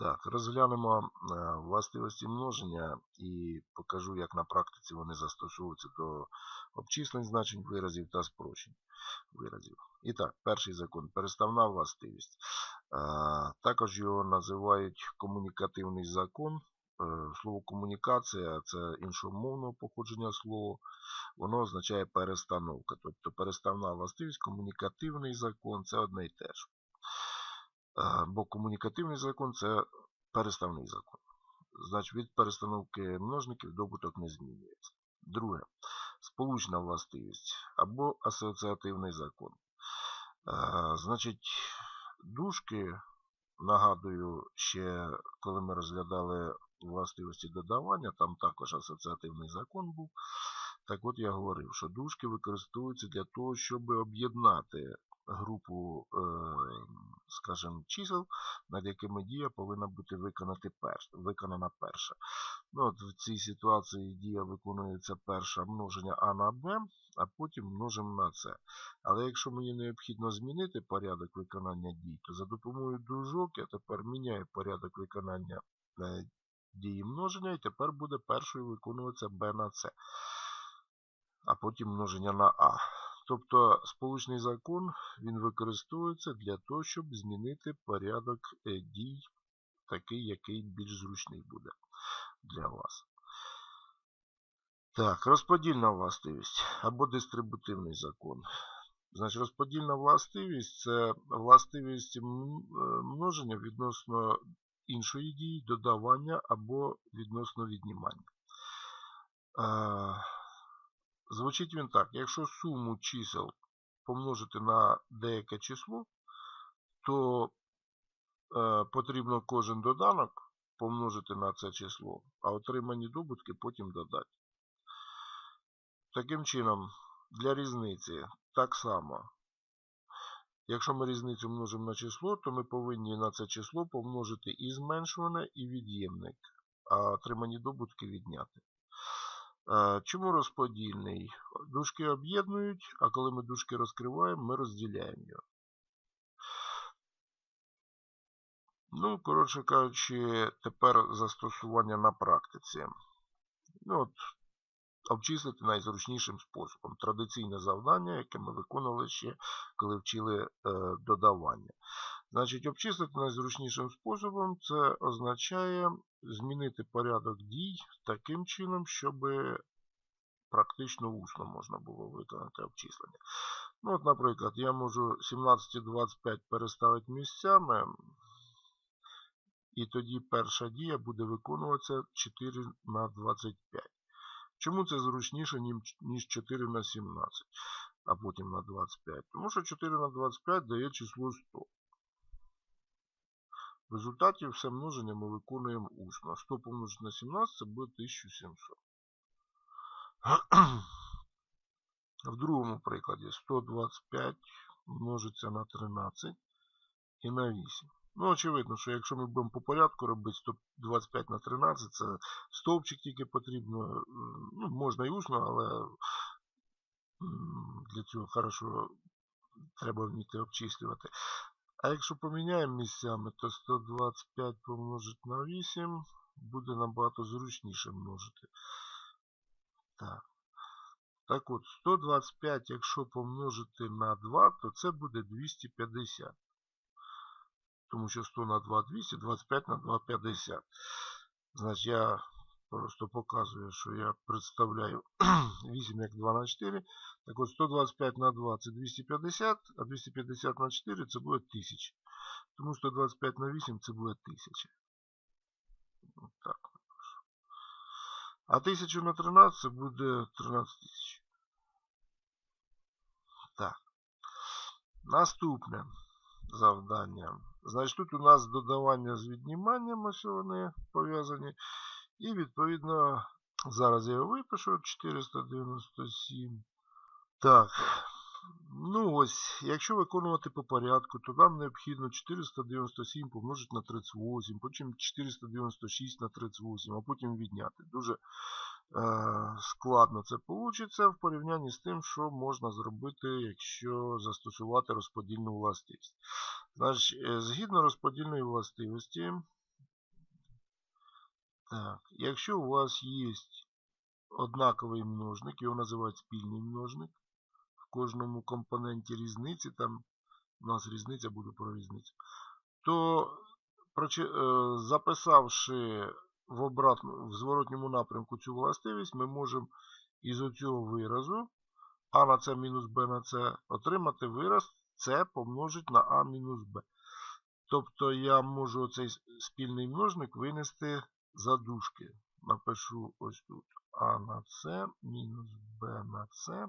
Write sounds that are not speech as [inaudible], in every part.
Так, розглянемо е, властивості множення і покажу, як на практиці вони застосовуються до обчислень значень виразів та спрощень виразів. І так, перший закон переставна властивість. Е, Також його називають комунікативний закон. Е, Слово комунікація це іншомовного походження слово. Воно означає перестановка. Тобто переставна властивість, комунікативний закон це одне й те ж. Бо комунікативний закон це переставний закон. Значить, від перестановки множників добуток не змінюється. Друге. Сполучна властивість або асоціативний закон. Значить, дужки, нагадую, ще коли ми розглядали властивості додавання, там також асоціативний закон був. Так от я говорив, що дужки використовуються для того, щоб об'єднати групу, е, скажімо, чисел, над якими дія повинна бути виконана перша. Ну, от В цій ситуації дія виконується перша множення А на Б, а потім множимо на С. Але якщо мені необхідно змінити порядок виконання дій, то за допомогою дужок я тепер міняю порядок виконання е, дії множення, і тепер буде першою виконуватися Б на С, а потім множення на А. Тобто сполучний закон він використовується для того, щоб змінити порядок е, дій, такий, який більш зручний буде для вас. Так, розподільна властивість або дистрибутивний закон. Значить, розподільна властивість це властивість е, множення відносно іншої дії, додавання або відносно віднімання. Звучить він так. Якщо суму чисел помножити на деяке число, то е, потрібно кожен доданок помножити на це число, а отримані добутки потім додати. Таким чином, для різниці так само. Якщо ми різницю множимо на число, то ми повинні на це число помножити і зменшуване, і від'ємник, а отримані добутки відняти. Чому розподільний? Дужки об'єднують, а коли ми дужки розкриваємо, ми розділяємо його. Ну, коротше кажучи, тепер застосування на практиці. Ну, от, обчислити найзручнішим способом. Традиційне завдання, яке ми виконували ще, коли вчили е, додавання. Значить, обчислити найзручнішим способом це означає змінити порядок дій таким чином, щоб практично усно можна було виконати обчислення. Ну, от, Наприклад, я можу 17 і 25 переставити місцями, і тоді перша дія буде виконуватися 4 на 25. Чому це зручніше, ніж 4 на 17, а потім на 25? Тому що 4 на 25 дає число 100. В результаті все множення ми виконуємо усно. 100 помножити на 17 це буде 1700. В другому прикладі 125 множиться на 13 і на 8. Ну, очевидно, що якщо ми будемо по порядку робити 125 на 13, це стовпчик тільки потрібно. Ну, можна і усно, але для цього хорошо треба вміти обчислювати. А якщо поміняємо місцями, то 125 помножити на 8 буде набагато зручніше множити. Так. Так от, 125, якщо помножити на 2, то це буде 250. Тому що 100 на 2 200, 25 на 2 50. Значить, я просто показую, що я представляю 8 як 2 на 4. Так от 125 на 2 це 250, а 250 на 4 це буде 1000. Тому 125 на 8 це буде 1000. От так. А 1000 на 13 це буде 13 тисяч. Так. Наступне завдання. Значить, тут у нас додавання з відніманням, ось вони пов'язані. І, відповідно, зараз я його випишу 497. Так. Ну ось, якщо виконувати по порядку, то нам необхідно 497 помножити на 38, потім 496 на 38, а потім відняти. Дуже е, складно це вийде в порівнянні з тим, що можна зробити, якщо застосувати розподільну властивість. Значить, Згідно розподільної властивості, Так, якщо у вас є однаковий множник, його називають спільний множник. В кожному компоненті різниці, там у нас різниця буде про різницю, то е, записавши в обратну, в зворотньому напрямку цю властивість, ми можемо із оцього виразу а на С мінус Б на С отримати вираз С помножить на А мінус Б. Тобто я можу цей спільний множник винести за дужки. Напишу ось тут А на С мінус Б на С.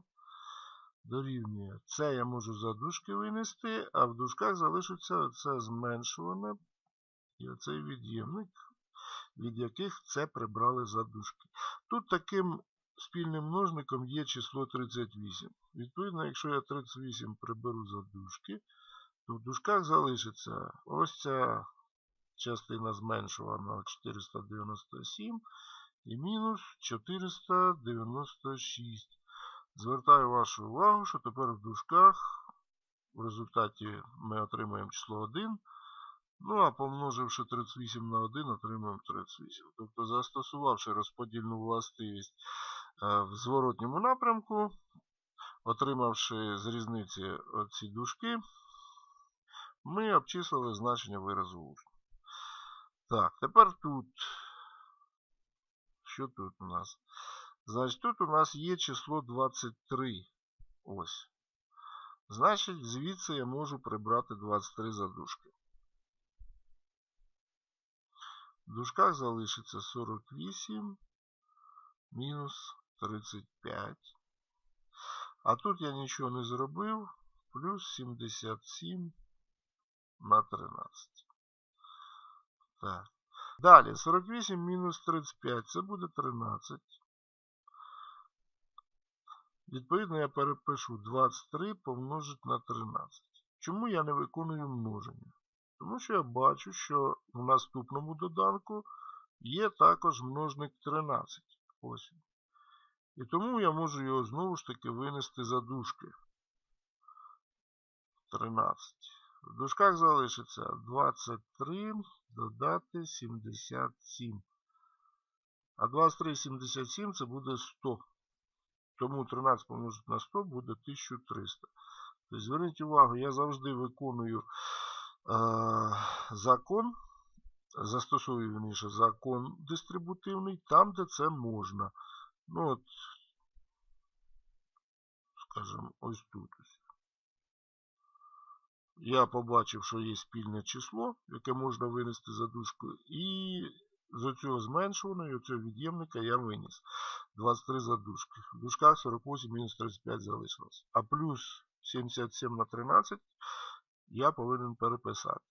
Дорівнює. Це я можу за дужки винести, а в дужках залишиться це зменшуване і оцей від'ємник, від яких це прибрали за дужки. Тут таким спільним множником є число 38. Відповідно, якщо я 38 приберу за дужки, то в дужках залишиться ось ця частина зменшувана 497 і мінус 496. Звертаю вашу увагу, що тепер в дужках в результаті ми отримаємо число 1. Ну, а помноживши 38 на 1, отримаємо 38. Тобто, застосувавши розподільну властивість е, в зворотньому напрямку, отримавши з різниці ці дужки, ми обчислили значення виразу усно. Так, тепер тут. Що тут у нас? Значить, тут у нас є число 23. Ось. Значить, звідси я можу прибрати 23 задушки. В дужках залишиться 48 мінус 35. А тут я нічого не зробив. Плюс 77 на 13. Так. Далі 48 мінус 35 це буде 13. Відповідно, я перепишу 23 помножити на 13. Чому я не виконую множення? Тому що я бачу, що в наступному доданку є також множник 13. Ось. І тому я можу його знову ж таки винести за дужки. 13. В дужках залишиться 23 додати 77. А 23 77 це буде 100. Тому 13 помножити на 100 буде 1300. Тобто, зверніть увагу, я завжди виконую закон, застосовую верніше, закон дистрибутивний там, де це можна. Ну от, скажімо, ось тут. Я побачив, що є спільне число, яке можна винести за дужку, і з цього зменшуваного, цього від'ємника я виніс 23 задушки. В дужках 48 мінус 35 залишилось. А плюс 77 на 13 я повинен переписати.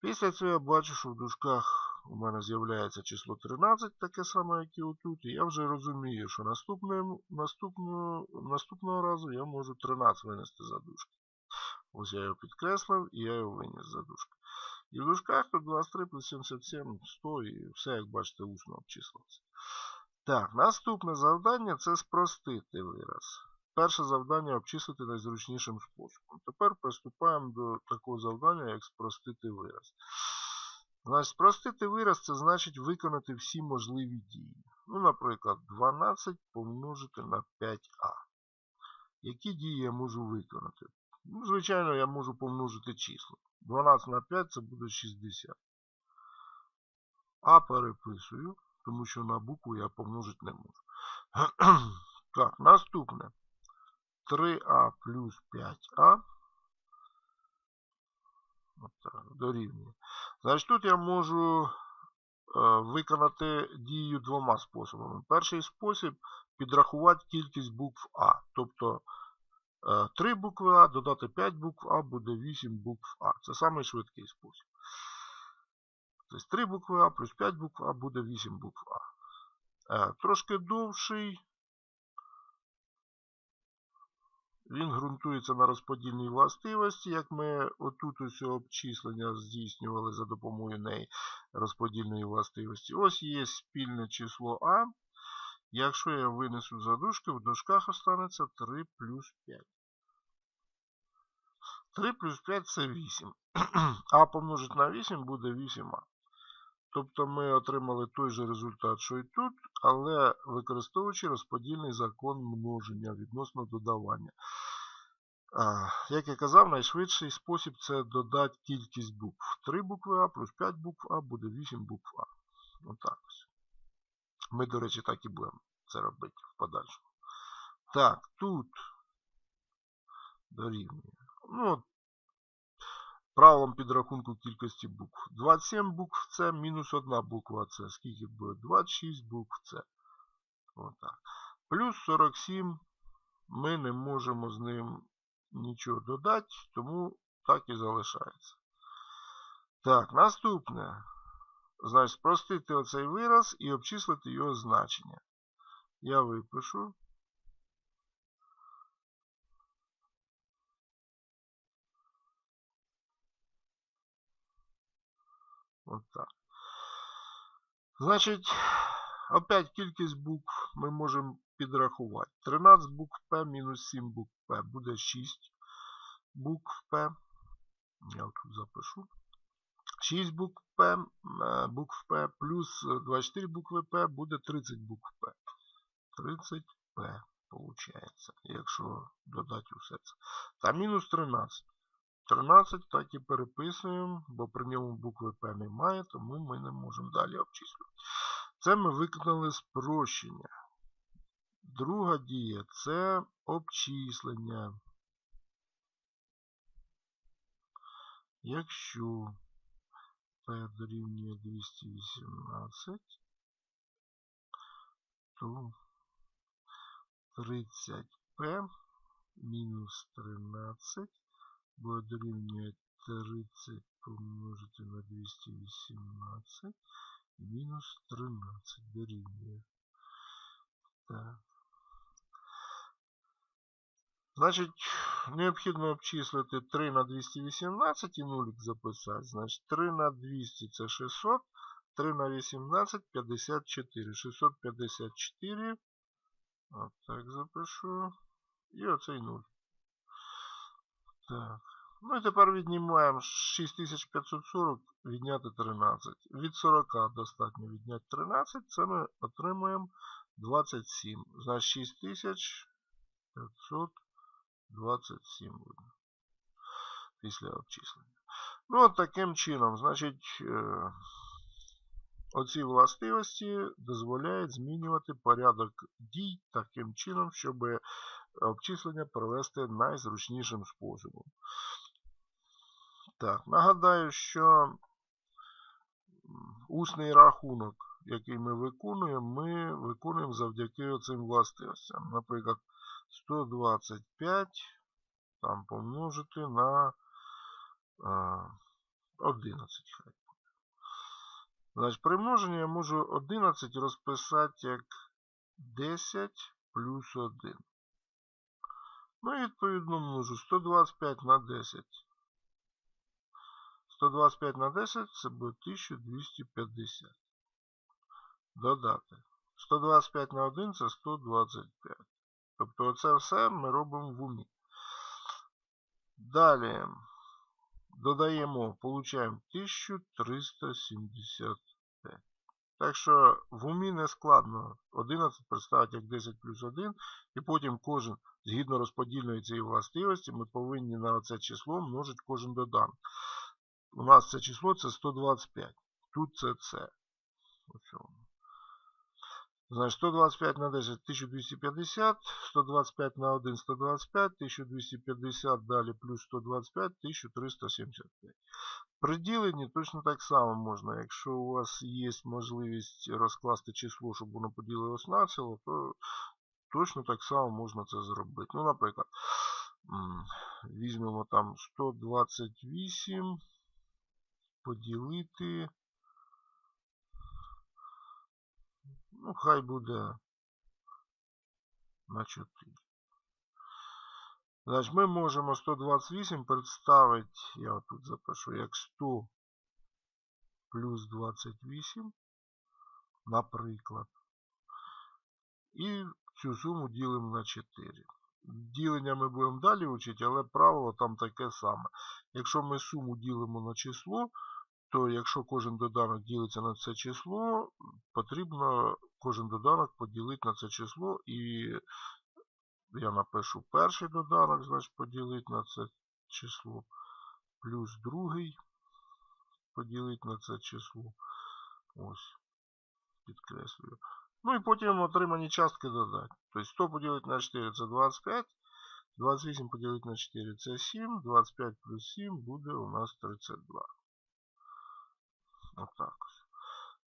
Після цього я бачу, що в дужках у мене з'являється число 13, таке саме, як і отут. І я вже розумію, що наступного, наступного, наступного разу я можу 13 винести за дужки. Ось я його підкреслив і я його виніс за дужки. І в дужках тут 23 плюс 77, 100 і все, як бачите, усно обчислилося. Так, наступне завдання це спростити вираз. Перше завдання обчислити найзручнішим способом. Тепер приступаємо до такого завдання, як спростити вираз. Значить, Спростити вираз це значить виконати всі можливі дії. Ну, Наприклад, 12 помножити на 5а. Які дії я можу виконати? Ну, Звичайно, я можу помножити число. 12 на 5 це буде 60. А переписую, тому що на букву я помножити не можу. [clears throat] Так, наступне. 3а плюс 5а. Отак, дорівнює. Значить, тут я можу е, виконати дію двома способами. Перший спосіб підрахувати кількість букв А. Тобто 3 е, букви А, додати 5 букв А буде 8 букв А. Це самий швидкий спосіб. Тобто 3 букви А плюс 5 букв А буде 8 букв А. Е, трошки довший Він ґрунтується на розподільній властивості, як ми отут ось обчислення здійснювали за допомогою неї розподільної властивості. Ось є спільне число А. Якщо я винесу за дужки, в дужках останеться 3 плюс 5. 3 плюс 5 це 8. [clears throat] А помножить на 8 буде 8а. Тобто ми отримали той же результат, що і тут, але використовуючи розподільний закон множення відносно додавання. Як я казав, найшвидший спосіб це додати кількість букв. 3 букви А плюс 5 букв А буде 8 букв А. Отак ось. Ми, до речі, так і будемо це робити в подальшому. Так, тут дорівнює. Ну, правилом підрахунку кількості букв. 27 букв С мінус 1 буква С. Скільки буде? 26 букв С. Отак. Плюс 47 ми не можемо з ним нічого додати, тому так і залишається. Так, наступне. Значить, спростити оцей вираз і обчислити його значення. Я випишу. От так. Значить, опять кількість букв ми можемо підрахувати. 13 букв П мінус 7 букв П буде 6 букв П. Я тут запишу. 6 букв П, букв П плюс 24 букви П буде 30 букв П. 30 П виходить, якщо додати усе це. Та мінус 13. 13 так і переписуємо, бо при ньому букви П немає, тому ми не можемо далі обчислювати. Це ми виконали спрощення. Друга дія це обчислення. Якщо P дорівнює 218, то 30P мінус 13 буде дорівнює 30 помножити на 218 мінус 13 дорівнює. Так. Значить, необхідно обчислити 3 на 218 і нулик записати. Значить, 3 на 200 це 600, 3 на 18 54. 654. От так запишу. І оцей 0. Так. Ну і тепер віднімаємо 6540, відняти 13. Від 40 достатньо відняти 13. Це ми отримуємо 27. Значить 6500. 27 буде. Після обчислення. Ну, от таким чином, значить, е, оці властивості дозволяють змінювати порядок дій таким чином, щоб обчислення провести найзручнішим способом. Так, нагадаю, що усний рахунок, який ми виконуємо, ми виконуємо завдяки цим властивостям. Наприклад, 125 там помножити на 11. Хай. Значить, при множенні я можу 11 розписати як 10 плюс 1. Ну і відповідно множу 125 на 10. 125 на 10 це буде 1250. Додати. 125 на 1 це 125. Тобто це все ми робимо в умі. Далі додаємо, получаємо 1375. Так що в умі не складно 11 представити як 10 плюс 1, і потім кожен, згідно розподільної цієї властивості, ми повинні на це число множити кожен доданок. У нас це число це 125. Тут це це. Значить, 125 на 10 1250, 125 на 1 125, 1250 далі плюс 125, 1375. При діленні точно так само можна. Якщо у вас є можливість розкласти число, щоб воно поділилось на ціло, то точно так само можна це зробити. Ну, наприклад, візьмемо там 128 поділити Ну, хай буде на 4. Значить, ми можемо 128 представити, я тут запишу, як 100 плюс 28, наприклад. І цю суму ділимо на 4. Ділення ми будемо далі вчити, але правило там таке саме. Якщо ми суму ділимо на число, то якщо кожен доданок ділиться на це число, потрібно кожен доданок поділити на це число і я напишу перший доданок, значить поділити на це число, плюс другий поділити на це число. Ось, підкреслюю. Ну і потім отримані частки додати. Тобто 100 поділити на 4 це 25. 28 поділити на 4 це 7. 25 плюс 7 буде у нас 32. Отак.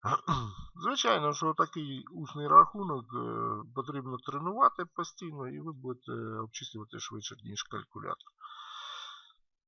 [clears throat] Звичайно, що такий усний рахунок е, потрібно тренувати постійно, і ви будете обчислювати швидше, ніж калькулятор.